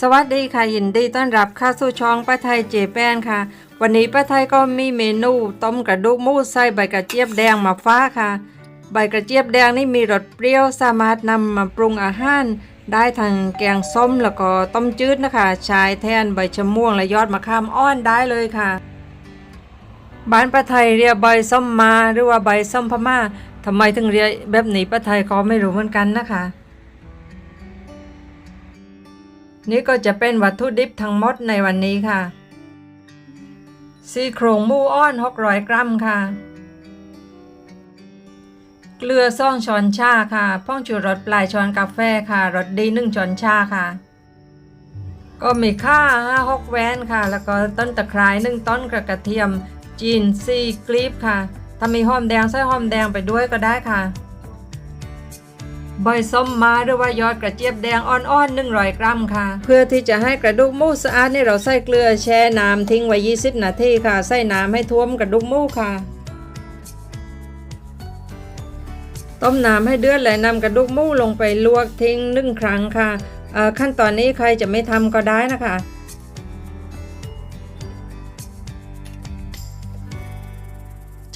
สวัสดีค่ะยินดีต้อนรับเข้าสู่ช่องป้าไทยเจแปนค่ะ วันนี้ป้าไทยก็มีเมนูต้มกระดูกมูสใส่ใบกระเจี๊ยบแดงมาฟ้าค่ะ ใบกระเจี๊ยบแดงนี่มีรสเปรี้ยวสามารถนำมาปรุงอาหารได้ทั้งแกงส้มแล้วก็ต้มจืดนะคะใช้แทนใบชะม่วงและยอดมะขามอ่อนได้เลยค่ะ บ้านป้าไทยเรียกใบส้มมาหรือว่าใบส้มพม่าทำไมถึงเรียกแบบนี้ป้าไทยก็ไม่รู้เหมือนกันนะคะ นี่ก็จะเป็นวัตถุดิบทั้งหมดในวันนี้ค่ะ ซี่โครงหมูอ้อน 600 กรัมค่ะ เกลือซ่องช้อนชาค่ะพ่องชูรสปลายช้อนกาแฟค่ะรสดีหนึ่งช้อนชาค่ะ ก็มีข่าห้าหกแวนค่ะ แล้วก็ต้นตะไคร้หนึ่งต้นกระกระเทียม จีนซีกลีบค่ะ ถ้ามีหอมแดงใส่หอมแดงไปด้วยก็ได้ค่ะ ใบส้มมาหรือว่ายอดกระเจี๊ยบแดงอ่อนๆ100กรัมค่ะ เพื่อที่จะให้กระดูกหมูสะอาดนี่เราใส่เกลือแช่น้ำทิ้งไว้ 20 นาทีค่ะ ใส่น้ำให้ท่วมกระดูกหมูค่ะ ต้มน้ำให้เดือดและนำกระดูกหมูลงไปลวกทิ้งหนึ่งครั้งค่ะขั้นตอนนี้ใครจะไม่ทำก็ได้นะคะ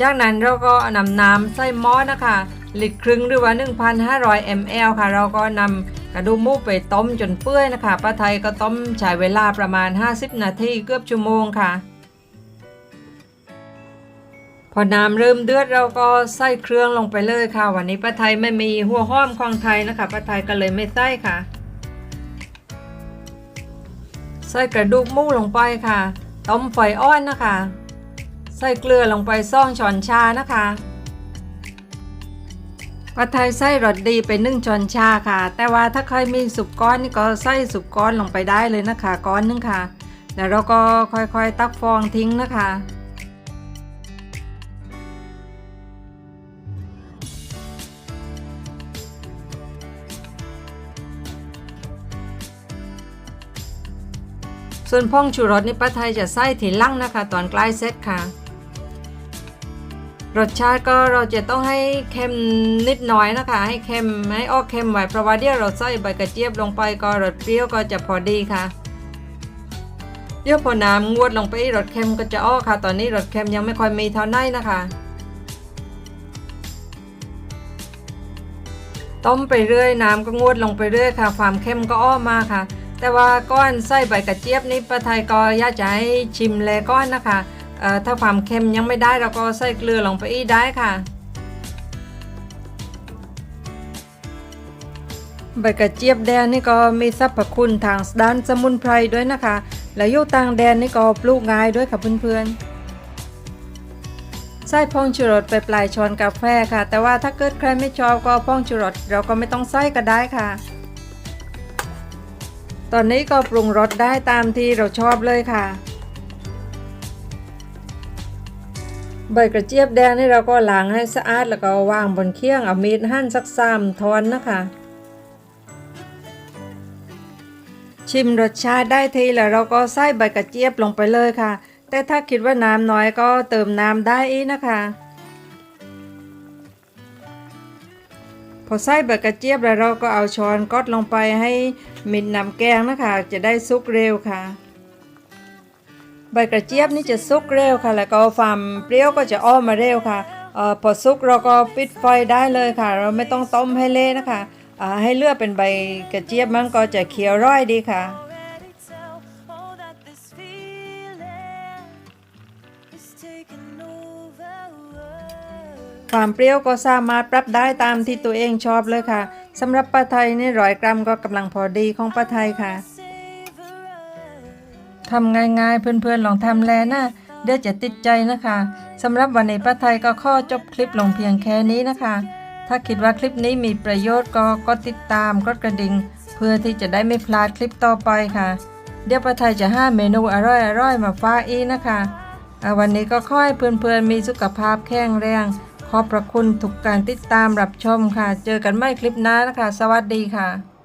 จากนั้นเราก็นำน้ำใส่หม้อนะคะ ลิตรครึ่งหรือว่า 1,500 ml ค่ะ เราก็นำกระดูกหมูไปต้มจนเปื่อยนะคะป้าไทยก็ต้มใช้เวลาประมาณ 50 นาทีเกือบชั่วโมงค่ะ พอน้ำเริ่มเดือดเราก็ใส่เครื่องลงไปเลยค่ะ วันนี้ป้าไทยไม่มีหัวหอมของไทยนะคะป้าไทยก็เลยไม่ใส่ค่ะ ใส่กระดูกหมูลงไปค่ะ ต้มไฟอ่อนนะคะ ใส่เกลือลงไปซ่องช้อนชานะคะ ผัดไทยใส่รสดีไปนึ่งช้อนชาค่ะ แต่ว่าถ้าใครมีสุกก้อนนี่ก็ใส่สุกก้อนลงไปได้เลยนะคะก้อนนึงค่ะ แล้วเราก็ค่อยๆ ตักฟองทิ้งนะคะส่วนพ่องชูรสนี่ป้าไทยจะใส่ทีหลังนะคะ ตอนใกล้เสร็จค่ะ รสชาติก็เราจะต้องให้เค็มนิดน่อยนะคะ ให้เค็มให้ออกเค็มไว้เพราะว่าเดี๋ยวเราใส่ใบกระเจี๊ยบลงไปก็รสเปรี้ยวก็จะพอดีค่ะ เดี๋ยวพอน้ำงวดลงไปรสเค็มก็จะออกค่ะ ตอนนี้รสเค็มยังไม่ค่อยมีเท่าไหร่นะคะต้มไปเรื่อยน้ำก็งวดลงไปเรื่อยค่ะ ความเค็มก็อ้อมมาค่ะ แต่ว่าก้อนไส้ใบกระเจี๊ยบนี่ป้าไทยก็อยากจะให้ชิมแลก้อนนะคะ ถ้าความเค็มยังไม่ได้เราก็ใส่เกลือลงไปอีกได้ค่ะ ใบกระเจี๊ยบแดงนี่ก็มีสรรพคุณทางด้านสมุนไพรด้วยนะคะ และอยู่ต่างแดนนี่ก็ปลูกง่ายด้วยค่ะเพื่อนๆ ใส่พองชูรสไปปลายช้อนกาแฟค่ะ แต่ว่าถ้าเกิดใครไม่ชอบก็พองชูรสเราก็ไม่ต้องใส่ก็ได้ค่ะตอนนี้ก็ปรุงรสได้ตามที่เราชอบเลยค่ะ ใบกระเจี๊ยบแดงนี่เราก็ล้างให้สะอาดแล้วก็วางบนเคียงเอามีดหั่นสักสามทอนนะคะ ชิมรสชาติได้ทีแล้วเราก็ใส่ใบกระเจี๊ยบลงไปเลยค่ะ แต่ถ้าคิดว่าน้ำน้อยก็เติมน้ำได้อีกนะคะ พอใส่ใบกระเจี๊ยบแล้วเราก็เอาช้อนกดลงไปให้มิดน้ำแกงนะคะ จะได้สุกเร็วค่ะ ใบกระเจี๊ยบนี่จะสุกเร็วค่ะ แล้วก็ความเปรี้ยวก็จะอ้อมมาเร็วค่ะออพอสุกเราก็ปิดไฟได้เลยค่ะ เราไม่ต้องต้มให้เละนะคะให้เลือกเป็นใบกระเจี๊ยบมันก็จะเขียวร่อยดีค่ะความเปรี้ยวก็สามารถปรับได้ตามที่ตัวเองชอบเลยค่ะสำหรับปลาไทยนี่ร้อยกรัมก็กำลังพอดีของปลาไทยค่ะ ทำง่ายๆ เพื่อนๆ ลองทำแลนะเดี๋ยวจะติดใจนะคะสำหรับวันนี้ป้าไทยก็ข้อจบคลิปลงเพียงแค่นี้นะคะ ถ้าคิดว่าคลิปนี้มีประโยชน์ก็กดติดตามกดกระดิ่ง เพื่อที่จะได้ไม่พลาดคลิปต่อไปค่ะ เดี๋ยวป้าไทยจะห้าเมนูอร่อยๆ มาฝากอีกนะคะวันนี้ก็ขอให้เพื่อนๆ มีสุขภาพแข็งแรง ขอบพระคุณทุกการติดตามรับชมค่ะ เจอกันใหม่คลิปหน้านะคะ สวัสดีค่ะ